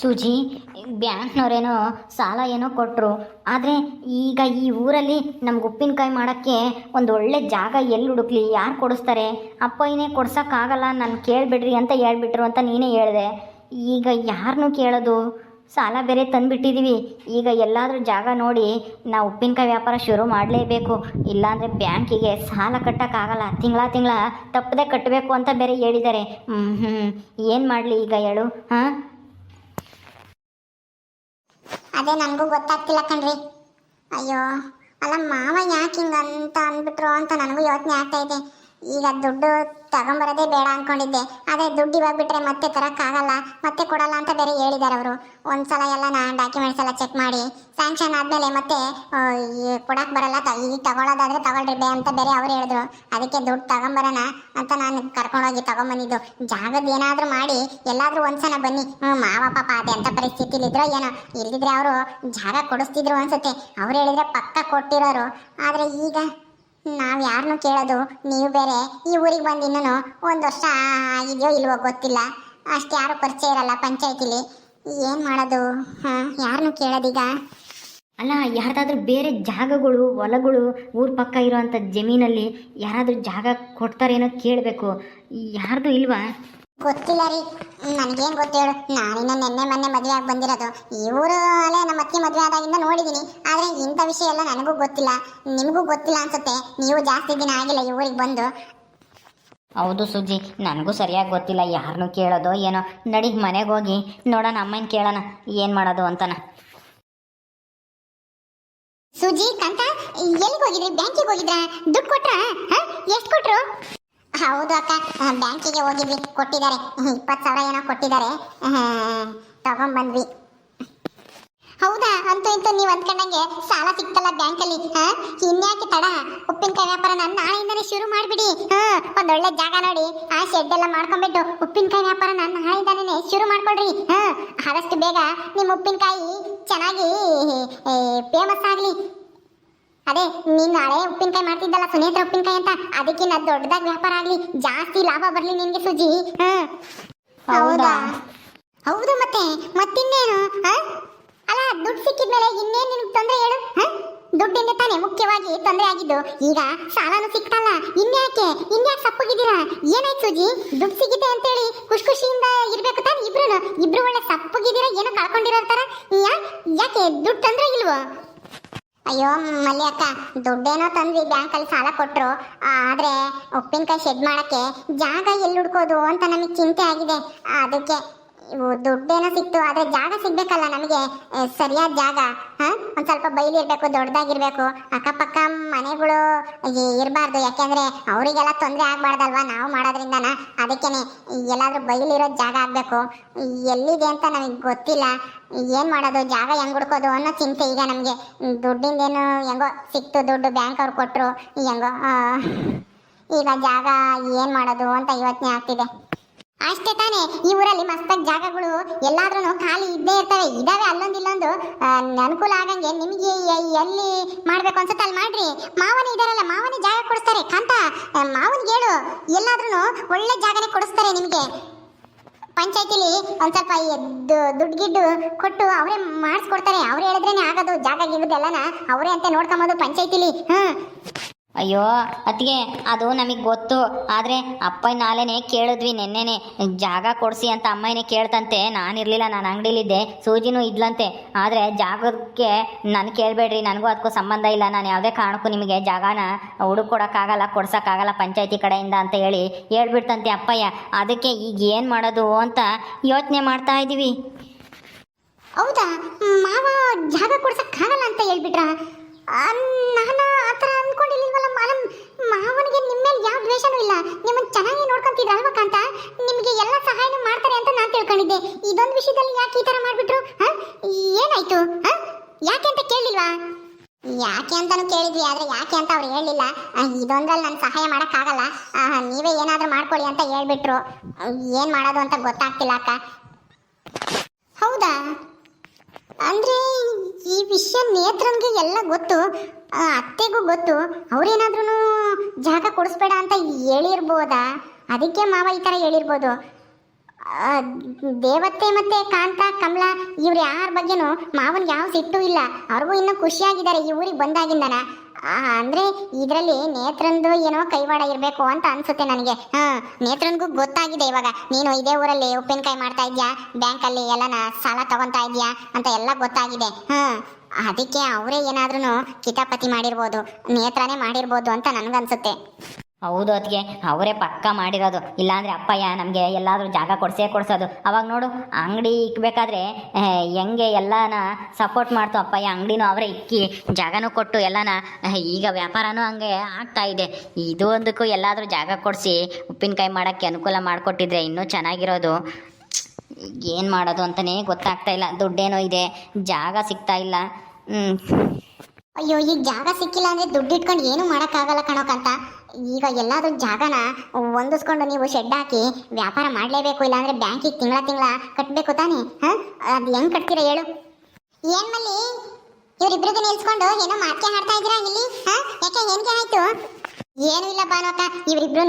ಸೂಜಿ, ಬ್ಯಾಂಕ್ನವರೇನೋ ಸಾಲ ಏನೋ ಕೊಟ್ಟರು ಆದರೆ ಈಗ ಈ ಊರಲ್ಲಿ ನಮ್ಗೆ ಉಪ್ಪಿನಕಾಯಿ ಮಾಡೋಕ್ಕೆ ಒಂದು ಒಳ್ಳೆ ಜಾಗ ಎಲ್ಲಿ ಹುಡುಕ್ಲಿ? ಯಾರು ಕೊಡಿಸ್ತಾರೆ? ಅಪ್ಪಯ್ಯನೇ ಕೊಡ್ಸೋಕ್ಕಾಗಲ್ಲ, ನಾನು ಕೇಳಿಬಿಡ್ರಿ ಅಂತ ಹೇಳ್ಬಿಟ್ರು ಅಂತ ನೀನೇ ಹೇಳಿದೆ. ಈಗ ಯಾರನ್ನೂ ಕೇಳೋದು? ಸಾಲ ಬೇರೆ ತಂದುಬಿಟ್ಟಿದ್ದೀವಿ ಈಗ ಎಲ್ಲಾದರೂ ಜಾಗ ನೋಡಿ ನಾವು ಉಪ್ಪಿನಕಾಯಿ ವ್ಯಾಪಾರ ಶುರು ಮಾಡಲೇಬೇಕು. ಇಲ್ಲಾಂದರೆ ಬ್ಯಾಂಕಿಗೆ ಸಾಲ ಕಟ್ಟೋಕ್ಕಾಗಲ್ಲ. ತಿಂಗಳ ತಿಂಗಳ ತಪ್ಪದೆ ಕಟ್ಟಬೇಕು ಅಂತ ಬೇರೆ ಹೇಳಿದ್ದಾರೆ. ಹ್ಞೂ ಹ್ಞೂ ಏನು ಮಾಡಲಿ ಈಗ ಹೇಳು? ಹಾಂ? ಅದೇ ನನಗೂ ಗೊತ್ತಾಗ್ತಿಲ್ಲ ಕಣ್ರಿ. ಅಯ್ಯೋ, ಅಲ್ಲ ಮಾವ ಯಾಕೆ ಹಿಂಗಂತ ಅಂದ್ಬಿಟ್ರು ಅಂತ ನನಗೂ ಯೋಚನೆ ಆಗ್ತಾ ಇದೆ. ಈಗ ದುಡ್ಡು ತಗೊಂಬರೋದೇ ಬೇಡ ಅನ್ಕೊಂಡಿದ್ದೆ. ಅದೇ ದುಡ್ಡು ಇವಾಗ ಬಿಟ್ರೆ ಮತ್ತೆ ತರಕ್ಕಾಗಲ್ಲ, ಮತ್ತೆ ಕೊಡಲ್ಲ ಅಂತ ಬೇರೆ ಹೇಳಿದ್ದಾರೆ ಅವರು. ಒಂದ್ಸಲ ಎಲ್ಲ ನಾ ಡಾಕ್ಯುಮೆಂಟ್ಸ್ ಎಲ್ಲ ಚೆಕ್ ಮಾಡಿ ಸ್ಯಾಂಕ್ಷನ್ ಆದಮೇಲೆ ಮತ್ತೆ ಕೊಡಕ್ಕೆ ಬರಲ್ಲ, ತ, ಈಗ ತಗೊಳ್ಳೋದಾದ್ರೆ ತಗೊಳ್ರಿ ಬೇ ಅಂತ ಬೇರೆ ಅವ್ರು ಹೇಳಿದ್ರು. ಅದಕ್ಕೆ ದುಡ್ಡು ತಗೊಂಬರೋಣ ಅಂತ ನಾನು ಕರ್ಕೊಂಡೋಗಿ ತಗೊಂಬಂದಿದ್ದು. ಜಾಗದ ಏನಾದರೂ ಮಾಡಿ, ಎಲ್ಲಾದರೂ ಒಂದ್ಸಲ ಬನ್ನಿ. ಹ್ಞೂ ಮಾವ ಪಾಪ ಅದೇ ಅಂತ ಪರಿಸ್ಥಿತಿಲಿ ಇದ್ರೋ ಏನೋ ಇಲ್ಲದಿದ್ರೆ ಅವರು ಜಾಗ ಕೊಡಿಸ್ತಿದ್ರು ಅನ್ಸುತ್ತೆ. ಅವ್ರು ಹೇಳಿದ್ರೆ ಪಕ್ಕ ಕೊಟ್ಟಿರೋರು. ಆದರೆ ಈಗ ನಾವು ಯಾರನ್ನೂ ಕೇಳೋದು, ನೀವು ಬೇರೆ, ಈ ಊರಿಗೆ ಬಂದ ಇನ್ನೂ ಒಂದು ವರ್ಷ ಆಗಿದೆಯೋ ಇಲ್ವೋ ಗೊತ್ತಿಲ್ಲ. ಅಷ್ಟು ಯಾರು ಪರಿಚಯ ಇರಲ್ಲ ಪಂಚಾಯತಿಲಿ. ಏನು ಮಾಡೋದು? ಹಾಂ ಯಾರನ್ನೂ ಕೇಳೋದೀಗ? ಅಲ್ಲ, ಯಾರ್ದಾದ್ರೂ ಬೇರೆ ಜಾಗಗಳು, ಹೊಲಗಳು, ಊರ ಪಕ್ಕ ಇರೋವಂಥ ಜಮೀನಲ್ಲಿ ಯಾರಾದರೂ ಜಾಗ ಕೊಡ್ತಾರೇನೋ ಕೇಳಬೇಕು. ಯಾರ್ದು ಇಲ್ವಾ? ಗೊತ್ತಿಲ್ಲ ರೀ. ನನಗೇನು ಗೊತ್ತೇಳು ನಾನಿನ್ನ ನಿನ್ನೆ ಮೊನ್ನೆ ಮದುವೆ ಆಗಿ ಬಂದಿರೋದು. ಈ ಊರು ಅಲ್ಲೇ ನಮ್ಮ ಅತ್ತೆ ಮದುವೆ ಆದಾಗಿಂದ ನೋಡಿದ್ದೀನಿ ಆದರೆ ಇಂಥ ವಿಷಯ ಎಲ್ಲ ನನಗೂ ಗೊತ್ತಿಲ್ಲ. ನಿಮಗೂ ಗೊತ್ತಿಲ್ಲ ಅನ್ಸುತ್ತೆ. ನೀವು ಜಾಸ್ತಿ ದಿನ ಆಗಿಲ್ಲ ಈ ಊರಿಗೆ ಬಂದು. ಹೌದು ಸುಜಿ ನನಗೂ ಸರಿಯಾಗಿ ಗೊತ್ತಿಲ್ಲ. ಯಾರನ್ನೂ ಕೇಳೋದು ಏನೋ. ನಡಿ ಮನೆಗೆ ಹೋಗಿ. ನೋಡೋಣ ಅಮ್ಮನ ಕೇಳೋಣ. ಏನು ಮಾಡೋದು ಅಂತನ. ಸುಜಿ ಕಂತ ಎಲ್ಲಿಗೆ ಹೋಗಿದ್ರಿ? ಬ್ಯಾಂಕಿಗೆ ಹೋಗಿದ್ರಾ? ದುಡ್ಡು ಕೊಟ್ರಾ? ಎಷ್ಟು ಕೊಟ್ರು? ಹೌದು ಅಕ್ಕ ಬ್ಯಾಂಕಿಗೆ ಹೋಗಿದ್ವಿ, ಕೊಟ್ಟಿದ್ದಾರೆ. ಇಪ್ಪತ್ತು ಸಾವಿರ ಏನೋ ಕೊಟ್ಟಿದ್ದಾರೆ. ತಗೊಂಡ್ಬಂದ್ವಿ ಹೌದಾ? ಅಂತೂ ಇಂತೂ ನೀವು ಅಂದ್ಕೊಂಡಂಗೆ ಸಾಲ ಸಿಕ್ತಲ್ಲ ಬ್ಯಾಂಕಲ್ಲಿ ಇನ್ಯಾಕೆ ತಡ? ಉಪ್ಪಿನಕಾಯಿ ವ್ಯಾಪಾರ ನನ್ನ ನಾಳೆಯಿಂದನೇ ಶುರು ಮಾಡಿಬಿಡಿ. ಒಳ್ಳೆ ಜಾಗ ನೋಡಿ. ಆ ಶೆಡ್ ಎಲ್ಲ ಮಾಡ್ಕೊಂಡ್ಬಿಟ್ಟು ಉಪ್ಪಿನಕಾಯಿ ನನ್ನ ನಾಳೆಯಿಂದನೇ ಶುರು ಮಾಡ್ಕೊಳ್ರಿ. ಆದಷ್ಟು ಬೇಗ ನಿಮ್ಮ ಉಪ್ಪಿನಕಾಯಿ ಚೆನ್ನಾಗಿ ಫೇಮಸ್ ಆಗಲಿ. ಅದೇ ನೀನ್ ಹಳೆ ಉಪ್ಪಿನಕಾಯಿ ಮಾಡ್ತಿದ್ದಲ್ಲ ಸುನೇತ್ರ ಉಪ್ಪಿನಕಾಯಿ ಅಂತ ಅದಕ್ಕಿನ್ನ ದೊಡ್ಡದಾಗಿ ವ್ಯಾಪಾರ ಆಗ್ಲಿ ಜಾಸ್ತಿ ಲಾಭ ಬರ್ಲಿ ನಿನ್ಗೆ ಸುಜಿ. ಹೌದಾ? ಹೌದು ಮತ್ತೆ ಮತ್ತಿನ್ನೇನು ಅಲ್ಲ ದುಡ್ಡು ಸಿಕ್ಕಿದ್ಮೇಲೆ ಇನ್ನೇನು ನಿನ್ಗೆ ತೊಂದರೆ ಹೇಳು ದುಡ್ಡಿಂದ ತಾನೇ ಮುಖ್ಯವಾಗಿ ತೊಂದರೆ ಆಗಿದ್ದು. ಈಗ ಸಾಲನು ಸಿಕ್ತಲ್ಲ ಇನ್ಯಾಕೆ ಇನ್ಯಾಕೆ ಸಪ್ಪಗಿದ್ದೀರಾ? ಏನಾಯ್ತು ಸುಜಿ? ದುಡ್ಡು ಸಿಗಿದೆ ಅಂತೇಳಿ ಖುಷಿ ಖುಷಿಯಿಂದ ಇರ್ಬೇಕು ತಾನೆ ಇಬ್ರು ಇಬ್ರು ಒಳ್ಳೆ ಸಪ್ಪಗಿದ್ದೀರಾ ಏನೋ ಕಳ್ಕೊಂಡಿರೋ ತರ. ಯಾಕೆ? ದುಡ್ಡು ತೊಂದರೆ ಇಲ್ವೋ? ಅಯ್ಯೋ, ಮಲ್ಲಿ ಅಕ್ಕ, ದುಡ್ಡೇನೋ ತಂದ್ವಿ, ಬ್ಯಾಂಕಲ್ಲಿ ಸಾಲ ಕೊಟ್ಟರು ಆದರೆ ಉಪ್ಪಿನಕಾಯಿ ಶೆಡ್ ಮಾಡೋಕ್ಕೆ ಜಾಗ ಎಲ್ಲಿ ಹುಡ್ಕೋದು ಅಂತ ನಮಗೆ ಚಿಂತೆ ಆಗಿದೆ. ಅದಕ್ಕೆ ದುಡ್ಡೇನೋ ಸಿಕ್ತು, ಆದರೆ ಜಾಗ ಸಿಗಬೇಕಲ್ಲ ನಮಗೆ. ಸರಿಯಾದ ಜಾಗ, ಹಾಂ? ಒಂದು ಸ್ವಲ್ಪ ಬೈಲಿರ್ಬೇಕು ದೊಡ್ಡದಾಗಿರ್ಬೇಕು ಅಕ್ಕಪಕ್ಕ ಮನೆಗಳು ಇರಬಾರ್ದು. ಯಾಕೆಂದರೆ ಅವರಿಗೆಲ್ಲ ತೊಂದರೆ ಆಗಬಾರ್ದಲ್ವಾ? ನಾವು ಮಾಡೋದ್ರಿಂದನ. ಅದಕ್ಕೇನೆ ಎಲ್ಲಾದರೂ ಬೈಲಿರೋ ಜಾಗ ಆಗಬೇಕು. ಎಲ್ಲಿದೆ ಅಂತ ನಮಗೆ ಗೊತ್ತಿಲ್ಲ. ಏನು ಮಾಡೋದು? ಜಾಗ ಹೆಂಗ್ ಹುಡ್ಕೋದು ಅನ್ನೋ ಚಿಂತೆ ಈಗ ನಮಗೆ. ದುಡ್ಡಿಂದೇನು ಹೆಂಗೋ ಸಿಕ್ತು ದುಡ್ಡು ಬ್ಯಾಂಕ್ ಅವ್ರು ಕೊಟ್ಟರು ಹೆಂಗೋ ಈಗ ಜಾಗ ಏನು ಮಾಡೋದು ಅಂತ ಯೋಚನೆ ಆಗ್ತಿದೆ. ಅಷ್ಟೇ ತಾನೇ, ಈ ಊರಲ್ಲಿ ಮಸ್ತಾಗಿ ಜಾಗಗಳು ಎಲ್ಲಾದ್ರೂ ಖಾಲಿ ಇದ್ದೇ ಇರ್ತವೆ. ಇದಾವೆ ಅಲ್ಲೊಂದು ಇಲ್ಲೊಂದು. ಅನುಕೂಲ ಆಗಂಗೆ ನಿಮಗೆ ಎಲ್ಲಿ ಮಾಡ್ಬೇಕು ಅನ್ಸುತ್ತೆ ಅಲ್ಲಿ ಮಾಡ್ರಿ. ಮಾವನ ಇದಾರಲ್ಲ, ಮಾವನಿ ಜಾಗ ಕೊಡಿಸ್ತಾರೆ. ಕಾಂತ ಮಾವನಿಗೆ ಹೇಳು. ಎಲ್ಲಾದ್ರೂ ಒಳ್ಳೆ ಜಾಗನೇ ಕೊಡಿಸ್ತಾರೆ ನಿಮಗೆ. ಪಂಚಾಯತಿಲಿ ಒಂದು ಸ್ವಲ್ಪ ದುಡ್ಡು ಗಿಡ್ಡು ಕೊಟ್ಟು ಅವರೇ ಮಾಡಿಸ್ಕೊಡ್ತಾರೆ. ಅವ್ರು ಹೇಳಿದ್ರೇನೆ ಆಗೋದು. ಜಾಗ ಗಿಡದೆಲ್ಲನ ಅವರೇ ಅಂತ ನೋಡ್ಕೊಂಬೋದು ಪಂಚಾಯತಿಲಿ. ಹ್ಮ್. ಅಯ್ಯೋ, ಅತ್ತಿಗೆ, ಅದು ನಮಗೆ ಗೊತ್ತು. ಆದರೆ ಅಪ್ಪ ನಾಳೆನೇ ಕೇಳಿದ್ವಿ ನಿನ್ನೆನೆ. ಜಾಗ ಕೊಡಿಸಿ ಅಂತ ಅಮ್ಮನೇ ಕೇಳ್ತಂತೆ. ನಾನಿರಲಿಲ್ಲ ನಾನು ಅಂಗಡಿಲಿದ್ದೆ. ಸೂಜಿನೂ ಇದ್ಲಂತೆ. ಆದರೆ ಜಾಗಕ್ಕೆ ನಾನು ಕೇಳಬೇಡ್ರಿ, ನನಗೂ ಅದಕ್ಕೂ ಸಂಬಂಧ ಇಲ್ಲ. ನಾನು ಯಾವುದೇ ಕಾರಣಕ್ಕೂ ನಿಮಗೆ ಜಾಗನ ಹುಡುಕೊಡೋಕ್ಕಾಗಲ್ಲ, ಕೊಡ್ಸೋಕ್ಕಾಗಲ್ಲ ಪಂಚಾಯತಿ ಕಡೆಯಿಂದ ಅಂತ ಹೇಳಿ ಹೇಳ್ಬಿಡ್ತಂತೆ ಅಪ್ಪಯ್ಯ. ಅದಕ್ಕೆ ಈಗ ಏನು ಮಾಡೋದು ಅಂತ ಯೋಚನೆ ಮಾಡ್ತಾ ಇದ್ದೀವಿ ಹೌದಾ? ಮಾವ ಜಾಗ ಕೊಡ್ಸೋಕ್ಕಾಗಲ್ಲ ಅಂತ ಹೇಳ್ಬಿಟ್ರ? ನಾನು ಆ ಥರ ಅನ್ಕೊಂಡಿರ್ಲಿಲ್ವಲ್ಲ ಮಾಲಮ್ ಮಾವನಿಗೆ ನಿಮ್ಮ ಮೇಲೆ ಯಾವ ದ್ವೇಷನೂ ಇಲ್ಲ. ನಿಮ್ಮನ್ನ ಚೆನ್ನಾಗಿ ನೋಡ್ಕೊಂತಿದ್ರು ಕಾಂತ? ನಿಮಗೆ ಎಲ್ಲ ಸಹಾಯನೂ ಮಾಡ್ತಾರೆ ಅಂತ ನಾನು ತಿಳ್ಕೊಂಡಿದ್ದೆ. ಇದೊಂದು ವಿಷಯದಲ್ಲಿ ಯಾಕೆ ಈ ಥರ ಮಾಡಿಬಿಟ್ರು? ಹಾಂ? ಏನಾಯ್ತು? ಹಾಂ? ಯಾಕೆ ಅಂತ ಕೇಳಿಲ್ವಾ? ಯಾಕೆ ಅಂತಾನು ಕೇಳಿದ್ವಿ, ಆದ್ರೆ ಯಾಕೆ ಅಂತ ಅವ್ರು ಹೇಳಿಲ್ಲ ಇದೊಂದ್ರಲ್ಲಿ ನಾನು ಸಹಾಯ ಮಾಡೋಕ್ಕಾಗಲ್ಲ. ನೀವೇ ಏನಾದರೂ ಮಾಡ್ಕೊಳ್ಳಿ ಅಂತ ಹೇಳ್ಬಿಟ್ರು. ಏನು ಮಾಡೋದು ಅಂತ ಗೊತ್ತಾಗ್ತಿಲ್ಲ ಅಕ್ಕ. ಹೌದಾ? ಅಂದ್ರೆ ಈ ವಿಷಯ ನೇತ್ರನ್ಗೆ ಎಲ್ಲ ಗೊತ್ತು. ಅತ್ತೆಗೂ ಗೊತ್ತು ಅವ್ರೇನಾದ್ರೂ ಜಾಗ ಕೊಡಿಸ್ಬೇಡ ಅಂತ ಹೇಳಿರ್ಬೋದಾ? ಅದಕ್ಕೆ ಮಾವ ಈ ಥರ ಹೇಳಿರ್ಬೋದು. ದೇವತೆ ಮತ್ತೆ ಕಾಂತ, ಕಮಲ ಇವ್ರು ಯಾರ ಬಗ್ಗೆನೂ ಮಾವನ್ ಯಾವ ಸಿಟ್ಟು ಇಲ್ಲ. ಅವ್ರಿಗೂ ಇನ್ನೂ ಖುಷಿಯಾಗಿದ್ದಾರೆ ಈ ಊರಿಗೆ ಬಂದಾಗಿಂದನ. ಅಂದ್ರೆ ಇದರಲ್ಲಿ ನೇತ್ರಂದು ಏನೋ ಕೈವಾಡ ಇರಬೇಕು ಅಂತ ಅನ್ಸುತ್ತೆ ನನಗೆ. ಹಾ, ನೇತ್ರನ್ಗೂ ಗೊತ್ತಾಗಿದೆ ಇವಾಗ. ನೀನು ಇದೇ ಊರಲ್ಲಿ ಉಪ್ಪಿನಕಾಯಿ ಮಾಡ್ತಾ ಇದ್ಯಾ? ಬ್ಯಾಂಕಲ್ಲಿ ಎಲ್ಲನ ಸಾಲ ತಗೊಂತಾ ಇದ್ಯಾ? ಅಂತ ಎಲ್ಲ ಗೊತ್ತಾಗಿದೆ. ಹಾ, ಅದಕ್ಕೆ ಅವರೇ ಏನಾದ್ರೂ ಕಿತಾಪತಿ ಮಾಡಿರ್ಬೋದು, ನೇತ್ರನೇ ಮಾಡಿರ್ಬೋದು ಅಂತ ನನಗನ್ಸುತ್ತೆ. ಹೌದು ಅದಕ್ಕೆ ಅವರೇ ಪಕ್ಕ ಮಾಡಿರೋದು. ಇಲ್ಲಾಂದ್ರೆ ಅಪ್ಪಯ್ಯ ನಮಗೆ ಎಲ್ಲಾದರೂ ಜಾಗ ಕೊಡಿಸೇ ಕೊಡಿಸೋದು. ಅವಾಗ ನೋಡು, ಅಂಗಡಿ ಇಕ್ಬೇಕಾದ್ರೆ ಹೆಂಗೆ ಎಲ್ಲನ ಸಪೋರ್ಟ್ ಮಾಡ್ತು ಅಪ್ಪಯ್ಯ. ಅಂಗಡಿನೂ ಅವರೇ ಇಕ್ಕಿ, ಜಾಗನೂ ಕೊಟ್ಟು ಎಲ್ಲನ ಈಗ ವ್ಯಾಪಾರನೂ ಹಂಗೆ ಆಗ್ತಾ ಇದೆ. ಇದು ಒಂದಕ್ಕೂ ಎಲ್ಲಾದರೂ ಜಾಗ ಕೊಡಿಸಿ, ಉಪ್ಪಿನಕಾಯಿ ಮಾಡೋಕ್ಕೆ ಅನುಕೂಲ ಮಾಡಿಕೊಟ್ಟಿದ್ರೆ ಇನ್ನೂ ಚೆನ್ನಾಗಿರೋದು. ಏನು ಮಾಡೋದು ಅಂತಲೇ ಗೊತ್ತಾಗ್ತಾ ಇಲ್ಲ. ದುಡ್ಡೇನೋ ಇದೆ. ಜಾಗ ಸಿಗ್ತಾ ಇಲ್ಲ. ಅಯ್ಯೋ, ಈಗ ಜಾಗ ಸಿಕ್ಕಿಲ್ಲ ಅಂದ್ರೆ ದುಡ್ಡು ಇಟ್ಕೊಂಡು ಏನು ಮಾಡೋಕ್ಕಾಗಲ್ಲ ಕಣೋಕಂತ ಈಗ ಎಲ್ಲಾದ್ರೂ ಜಾಗನ ಹೊಂದಿಸ್ಕೊಂಡು ನೀವು ಶೆಡ್ ಹಾಕಿ ವ್ಯಾಪಾರ ಮಾಡಲೇಬೇಕು, ಇಲ್ಲಾಂದ್ರೆ ಬ್ಯಾಂಕಿಗೆ ತಿಂಗಳ ತಿಂಗಳ ಕಟ್ಟಬೇಕು ತಾನೇ? ಹಾಂ? ಅದು ಹೆಂಗ್ ಕಟ್ತೀರಾ ಹೇಳು. ಏನ್ ಮಲ್ಲಿ? ಇವರಿಬ್ರಿಗೆ ನಿಲ್ಸ್ಕೊಂಡು ಏನೋ ಮಾತ್ಕೆ ಹಾಡ್ತಾ ಇದ್ದೀರಾ ಇಲ್ಲಿ? ಹಾಂ? ಯಾಕೆ, ಏನ್ಗೆ ಆಯ್ತು? ಏನು ಇಲ್ಲ ಬಾನೋಕ ಇವರಿಬ್ರು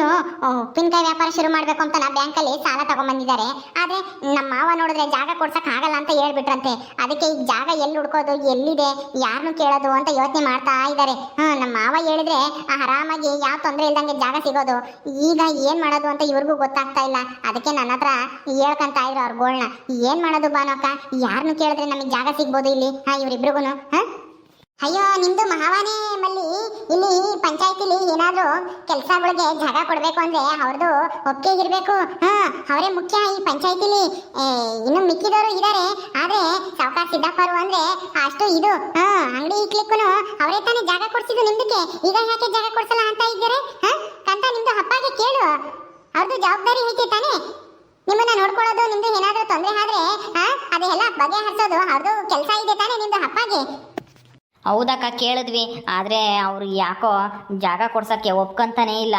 ಉಪ್ಪಿನಕಾಯಿ ವ್ಯಾಪಾರ ಶುರು ಮಾಡ್ಬೇಕು ಅಂತ ನಾ ಬ್ಯಾಂಕಲ್ಲಿ ಸಾಲ ತಗೊಂಡ್ಬಂದಿದ್ದಾರೆ ಆದ್ರೆ ನಮ್ಮ ಮಾವ ನೋಡಿದ್ರೆ ಜಾಗ ಕೊಡ್ಸಕ್ ಆಗಲ್ಲ ಅಂತ ಹೇಳ್ಬಿಟ್ರಂತೆ. ಅದಕ್ಕೆ ಈಗ ಜಾಗ ಎಲ್ಲಿ ಹುಡ್ಕೋದು, ಎಲ್ಲಿದೆ ಯಾರನ್ನು ಕೇಳೋದು ಅಂತ ಯೋಚನೆ ಮಾಡ್ತಾ ಇದ್ದಾರೆ. ಹ್ಮ್ ನಮ್ಮ ಮಾವ ಹೇಳಿದ್ರೆ ಆರಾಮಾಗಿ ಯಾವ ತೊಂದರೆ ಇಲ್ದಂಗೆ ಜಾಗ ಸಿಗೋದು. ಈಗ ಏನ್ ಮಾಡೋದು ಅಂತ ಇವ್ರಿಗೂ ಗೊತ್ತಾಗ್ತಾ ಇಲ್ಲ. ಅದಕ್ಕೆ ನನ್ನ ಹತ್ರ ಹೇಳ್ಕಂತ ಇದ್ರು ಅವ್ರ ಗೋಳ್ನ ಏನ್ ಮಾಡೋದು ಬಾನೋಕ ಯಾರನ್ನು ಕೇಳಿದ್ರೆ ನಮಗೆ ಜಾಗ ಸಿಗ್ಬೋದು ಇಲ್ಲಿ? ಹಾ ಇವ್ರಿಬ್ರಿಗೂ ಹಾ? ಅಯ್ಯೋ, ನಿಮ್ದು ಮಹಾವಾನೇ ಮಲ್ಲಿ, ಇಲ್ಲಿ ಪಂಚಾಯತಿಲಿ ಏನಾದ್ರೂ ಕೆಲ್ಸಗಳಿಗೆ ಜಾಗ ಕೊಡ್ಬೇಕು ಅಂದ್ರೆ ಅವ್ರದ್ದು ಒಪ್ಪಿಗೆ ಇರ್ಬೇಕು. ಹಾ, ಅವರೇ ಮುಖ್ಯ ಈ ಪಂಚಾಯತಿಲಿ. ಇನ್ನು ಮಿಕ್ಕಿದವರು ಇದಾರೆ. ಆದ್ರೆ ಸಾವುಕಾರ ಸಿದ್ದಪ್ಪರು ಅಂದ್ರೆ ಅಷ್ಟು ಇದು, ಹಾ, ಅಂಗಡಿ ಇಕ್ಲಿಕ್ಕೂ ಅವರೇ ತಾನೇ ಜಾಗ ಕೊಡ್ಸಿದ್ದು ನಿಮ್ದಕ್ಕೆ. ಈಗ ಯಾಕೆ ಜಾಗ ಕೊಡ್ಸಲ್ಲ ಅಂತ ಇದ್ದಾರೆ? ಹಾ, ಕಂತ ನಿಮ್ದು ಹಬ್ಬಗೆ ಕೇಳು. ಅವ್ರದ್ದು ಜವಾಬ್ದಾರಿ ಹೇಗೆ ತಾನೇ. ನಿಮ್ಮನ್ನ ನೋಡ್ಕೊಳ್ಳೋದು ನಿಮ್ದು ಏನಾದ್ರೂ ತೊಂದರೆ ಆದ್ರೆ ಹಾ ಅದೆಲ್ಲ ಬಗೆಹರಿಸೋದು ಅವ್ರದ್ದು ಕೆಲಸ ಇದೆ ತಾನೇ ನಿಮ್ದು ಹಬ್ಬಗೆ ಹೌದಕ್ಕ ಕೇಳಿದ್ವಿ, ಆದರೆ ಅವ್ರು ಯಾಕೋ ಜಾಗ ಕೊಡ್ಸೋಕ್ಕೆ ಒಪ್ಕೊಂತಾನೇ ಇಲ್ಲ.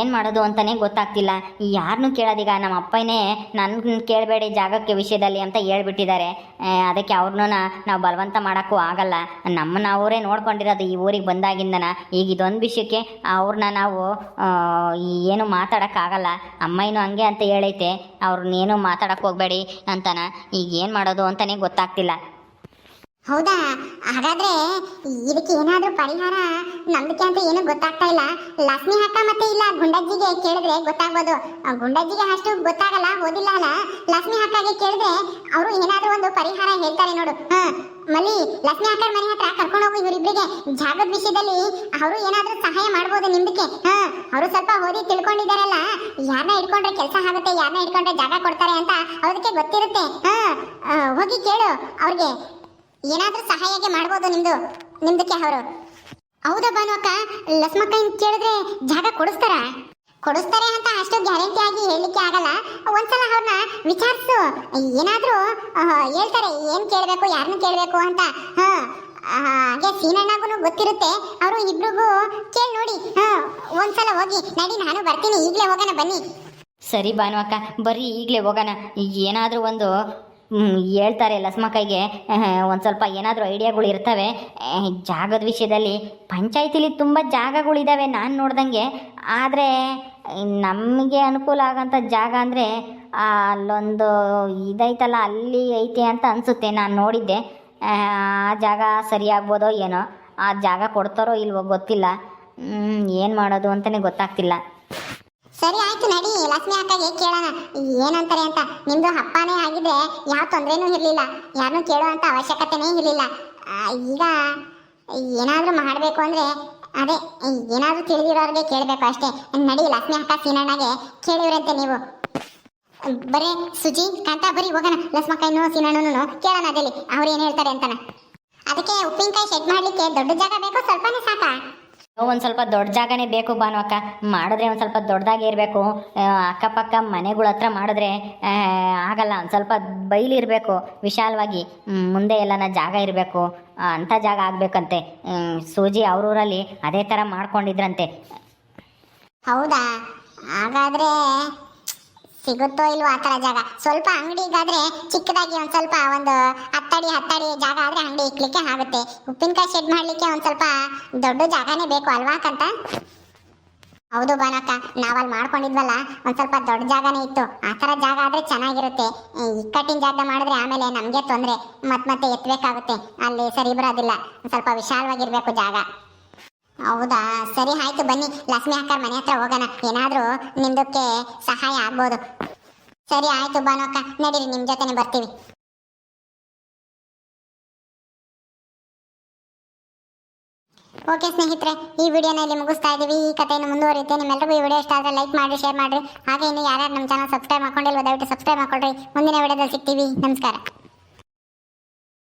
ಏನು ಮಾಡೋದು ಅಂತಲೇ ಗೊತ್ತಾಗ್ತಿಲ್ಲ. ಯಾರನ್ನೂ ಕೇಳೋದೀಗ, ನಮ್ಮ ಅಪ್ಪನೇ ನನ್ನ ಕೇಳಬೇಡಿ ಜಾಗಕ್ಕೆ ವಿಷಯದಲ್ಲಿ ಅಂತ ಹೇಳ್ಬಿಟ್ಟಿದ್ದಾರೆ. ಅದಕ್ಕೆ ಅವ್ರನ್ನೂ ನಾವು ಬಲವಂತ ಮಾಡೋಕ್ಕೂ ಆಗಲ್ಲ. ನಮ್ಮನ್ನ ಅವರೇ ನೋಡ್ಕೊಂಡಿರೋದು ಈ ಊರಿಗೆ ಬಂದಾಗಿಂದನ. ಈಗ ಇದೊಂದು ವಿಷಯಕ್ಕೆ ಅವ್ರನ್ನ ನಾವು ಏನು ಮಾತಾಡೋಕ್ಕಾಗಲ್ಲ ಅಮ್ಮನೂ ಹಂಗೆ ಅಂತ ಹೇಳೈತೆ. ಅವ್ರನ್ನೇನು ಮಾತಾಡೋಕ್ಕೆ ಹೋಗಬೇಡಿ ಅಂತನ. ಈಗ ಏನು ಮಾಡೋದು ಅಂತಲೇ ಗೊತ್ತಾಗ್ತಿಲ್ಲ. ಹೌದಾ? ಹಾಗಾದ್ರೆ ಇದಕ್ಕೆ ಏನಾದ್ರೂ ಪರಿಹಾರ? ನಂಬಿಕೆ ಅಂತ ಏನು ಗೊತ್ತಾಗ್ತಾ ಇಲ್ಲ. ಲಕ್ಷ್ಮಿ ಅಕ್ಕ ಮತ್ತೆ ಇಲ್ಲ, ಗುಂಡಜ್ಜಿಗೆ ಕೇಳಿದ್ರೆ ಗೊತ್ತಾಗ್ಬೋದು. ಗುಂಡಜ್ಜಿಗೆ ಅಷ್ಟು ಗೊತ್ತಾಗಲ್ಲ, ಓದಿಲ್ಲ ಅಲ್ಲ. ಲಕ್ಷ್ಮಿ ಅಕ್ಕಗೆ ಕೇಳಿದ್ರೆ ಅವರು ಏನಾದ್ರೂ ಒಂದು ಪರಿಹಾರ ಹೇಳ್ತಾರೆ ನೋಡು. ಹಾ, ಮಲ್ಲಿ, ಲಕ್ಷ್ಮಿ ಅಕ್ಕರ ಮನೆ ಹತ್ರ ಕರ್ಕೊಂಡು ಹೋಗು ಇವರಿಬ್ಬರಿಗೆ ಜಾಗದ ವಿಷಯದಲ್ಲಿ ಅವರು ಏನಾದ್ರೂ ಸಹಾಯ ಮಾಡ್ಬೋದು ನಿಮ್ದಕ್ಕೆ. ಹಾ, ಅವರು ಸ್ವಲ್ಪ ಓದಿ ತಿಳ್ಕೊಂಡಿದಾರಲ್ಲ ಯಾರನ್ನ ಇಟ್ಕೊಂಡ್ರೆ ಕೆಲಸ ಆಗುತ್ತೆ ಯಾರನ್ನ ಇಟ್ಕೊಂಡ್ರೆ ಜಾಗ ಕೊಡ್ತಾರೆ ಅಂತ ಅವ್ರಿಗೆ ಗೊತ್ತಿರುತ್ತೆ. ಹಾ ಹೋಗಿ ಕೇಳು ಅವ್ರಿಗೆ. ಏನಾದ್ರೂ ಸಹಾಯಕ್ಕೆ ಮಾಡ್ಬೋದು ನಿಮ್ದು, ನಿಮ್ದಕ್ಕೆ ಅವರು. ಹೌದಾ ಭಾನುವಕ್ಕ ಲಸ್ಮಕ್ಕ ಕೇಳಿದ್ರೆ ಜಾಗ ಕೊಡಿಸ್ತಾರ? ಕೊಡಿಸ್ತಾರೆ ಅಂತ ಅಷ್ಟು ಗ್ಯಾರಂಟಿ ಆಗಿ ಹೇಳಲಿಕ್ಕೆ ಆಗಲ್ಲ. ಒಂದ್ಸಲ ಅವ್ರನ್ನ ವಿಚಾರಿಸು. ಏನಾದರೂ ಹೇಳ್ತಾರೆ. ಏನ್ ಕೇಳಬೇಕು ಯಾರನ್ನ ಕೇಳಬೇಕು ಅಂತ. ಹಾ ಹಾಗೆ ಸೀನಣ್ಣಗೂ ಗೊತ್ತಿರುತ್ತೆ. ಅವರು ಇಬ್ರಿಗೂ ಕೇಳಿ ನೋಡಿ. ಹಾ, ಒಂದ್ಸಲ ಹೋಗಿ. ನಡಿ, ನಾನು ಬರ್ತೀನಿ. ಈಗಲೇ ಹೋಗೋಣ ಬನ್ನಿ. ಸರಿ ಭಾನುವಕ್ಕ ಬರೀ ಈಗಲೇ ಹೋಗೋಣ. ಏನಾದರೂ ಒಂದು ಹೇಳ್ತಾರೆ ಲಸ್ಮಕಾಯಿಗೆ ಒಂದು ಸ್ವಲ್ಪ ಏನಾದರೂ ಐಡಿಯಾಗಳು ಇರ್ತವೆ. ಜಾಗದ ವಿಷಯದಲ್ಲಿ ಪಂಚಾಯತಿಲಿ ತುಂಬ ಜಾಗಗಳಿದ್ದಾವೆ ನಾನು ನೋಡ್ದಂಗೆ. ಆದರೆ, ನಮಗೆ ಅನುಕೂಲ ಆಗೋಂಥ ಜಾಗ ಅಂದರೆ ಅಲ್ಲೊಂದು ಇದೈತಲ್ಲ, ಅಲ್ಲಿ ಐತೆ ಅಂತ ಅನಿಸುತ್ತೆ ನಾನು ನೋಡಿದ್ದೆ. ಆ ಆ ಜಾಗ ಸರಿಯಾಗ್ಬೋದೋ ಏನೋ, ಆ ಜಾಗ ಕೊಡ್ತಾರೋ ಇಲ್ವೋ ಗೊತ್ತಿಲ್ಲ. ಏನು ಮಾಡೋದು ಅಂತಲೇ ಗೊತ್ತಾಗ್ತಿಲ್ಲ. ಸರಿ ಆಯ್ತು ನಡಿ, ಲಕ್ಷ್ಮಿ ಅಕ್ಕಗೆ ಕೇಳೋಣ? ಏನಂತಾರೆ ಅಂತ? ನಿಮ್ದು ಅಪ್ಪನೇ ಆಗಿದ್ರೆ ಯಾವ ತೊಂದ್ರೆನೂ ಇರಲಿಲ್ಲ. ಯಾರನ್ನೂ ಅಂತ ಅವಶ್ಯಕತೆನೇ ಇರಲಿಲ್ಲ. ಈಗ ಏನಾದರೂ ಮಾಡಬೇಕು ಅಂದ್ರೆ, ಅದೇ, ಏನಾದರೂ ತಿಳಿದಿರೋರಿಗೆ ಕೇಳಬೇಕು ಅಷ್ಟೇ. ನಡಿ, ಲಕ್ಷ್ಮಿ ಅಕ್ಕ ಸೀನಣ್ಣಗೆ ಕೇಳಿವ್ರಂತೆ ನೀವು. ಬರೀ, ಸುಜಿ, ಕಾಂತ, ಬರೀ, ಹೋಗೋಣ. ಲಕ್ಷ್ಮಕ್ಕಯ್ಯನು ಸೀನಣ್ಣನು ಕೇಳೋಣ ಅದೇಲಿ ಅವ್ರು ಏನು ಹೇಳ್ತಾರೆ ಅಂತಾನ. ಅದಕ್ಕೆ ಉಪ್ಪಿನಕಾಯಿ ಶೆಡ್ ಮಾಡ್ಲಿಕ್ಕೆ ದೊಡ್ಡ ಜಾಗ ಬೇಕು ಸ್ವಲ್ಪನೇ ಸಾಕಾ? ಒಂದು ಸ್ವಲ್ಪ ದೊಡ್ಡ ಜಾಗನೇ ಬೇಕು ಭಾನುವಕ್ಕ ಮಾಡಿದ್ರೆ ಒಂದು ಸ್ವಲ್ಪ ದೊಡ್ಡದಾಗಿ ಇರಬೇಕು. ಅಕ್ಕಪಕ್ಕ ಮನೆಗಳ ಹತ್ರ ಮಾಡಿದ್ರೆ ಆಗಲ್ಲ. ಒಂದು ಸ್ವಲ್ಪ ಬೈಲಿರಬೇಕು ವಿಶಾಲವಾಗಿ ಮುಂದೆ ಎಲ್ಲನ ಜಾಗ ಇರಬೇಕು. ಅಂಥ ಜಾಗ ಆಗಬೇಕಂತೆ. ಸೂಜಿ ಅವ್ರೂರಲ್ಲಿ ಅದೇ ಥರ ಮಾಡ್ಕೊಂಡಿದ್ರಂತೆ. ಹೌದಾ? ಹಾಗಾದ್ರೆ ಸಿಗುತ್ತೋ ಇಲ್ವೋ ಆ ಥರ ಜಾಗ. ಸ್ವಲ್ಪ ಅಂಗಡಿಗಾದ್ರೆ ಚಿಕ್ಕದಾಗಿ ಒಂದು ಸ್ವಲ್ಪ ಒಂದು ಹತ್ತಡಿ ಹತ್ತಡಿ ಜಾಗ ಆದ್ರೆ ಅಂಗಡಿ ಇಕ್ಲಿಕ್ಕೆ ಆಗುತ್ತೆ. ಉಪ್ಪಿನಕಾಯಿ ಶೆಡ್ ಮಾಡ್ಲಿಕ್ಕೆ ಒಂದು ಸ್ವಲ್ಪ ದೊಡ್ಡ ಜಾಗನೇ ಬೇಕು ಅಲ್ವಾ ಕಂತ? ಹೌದು ಬಾನಕ್ಕ ನಾವಲ್ಲಿ ಮಾಡ್ಕೊಂಡಿದ್ವಲ್ಲ, ಒಂದ್ ಸ್ವಲ್ಪ ದೊಡ್ಡ ಜಾಗನೇ ಇತ್ತು. ಆ ಥರ ಜಾಗ ಆದ್ರೆ ಚೆನ್ನಾಗಿರುತ್ತೆ. ಇಕ್ಕಟ್ಟಿನ ಜಾಗ ಮಾಡಿದ್ರೆ ಆಮೇಲೆ ನಮಗೆ ತೊಂದರೆ. ಮತ್ತೆ ಮತ್ತೆ ಎತ್ತಬೇಕಾಗುತ್ತೆ ಅಲ್ಲಿ ಸರಿ ಬರೋದಿಲ್ಲ. ಒಂದ್ ಸ್ವಲ್ಪ ವಿಶಾಲವಾಗಿರ್ಬೇಕು ಜಾಗ. ಹೌದಾ? ಸರಿ, ಆಯ್ತು, ಬನ್ನಿ. ಲಕ್ಷ್ಮಿ ಅಕ್ಕರ್ ಮನೆ ಹತ್ರ ಹೋಗೋಣ. ಏನಾದರೂ ನಿಮ್ದಕ್ಕೆ ಸಹಾಯ ಆಗ್ಬೋದು. ಸರಿ, ಆಯ್ತು ಬಾನಕ್ಕ ನಡೀರಿ ನಿಮ್ಮ ಜೊತೆನೆ ಬರ್ತೀವಿ. ಓಕೆ, ಸ್ನೇಹಿತರೆ, ಈ ವಿಡಿಯೋನ ಇಲ್ಲಿ ಮುಗಿಸ್ತಾ ಇದೀವಿ. ಈ ಕಥೆಯನ್ನು ಮುಂದುವರಿಯುತ್ತೆ. ನಿಮ್ಮೆಲ್ಲರಿಗೂ ಈ ವಿಡಿಯೋ ಇಷ್ಟ ಆದರೆ ಲೈಕ್ ಮಾಡಿ ಶೇರ್ ಮಾಡಿ ಹಾಗೆ ಇನ್ನು ಯಾರ್ಯಾರು ನಮ್ಮ ಚಾನಲ್ ಸಬ್ಸ್ಕ್ರೈಬ್ ಮಾಡ್ಕೊಂಡಿಲ್ವೋ, ದಯವಿಟ್ಟು ಸಬ್ಸ್ಕ್ರೈಬ್ ಮಾಡ್ಕೊಳ್ರಿ. ಮುಂದಿನ ವಿಡಿಯೋದಲ್ಲಿ ಸಿಗ್ತೀವಿ. ನಮಸ್ಕಾರ.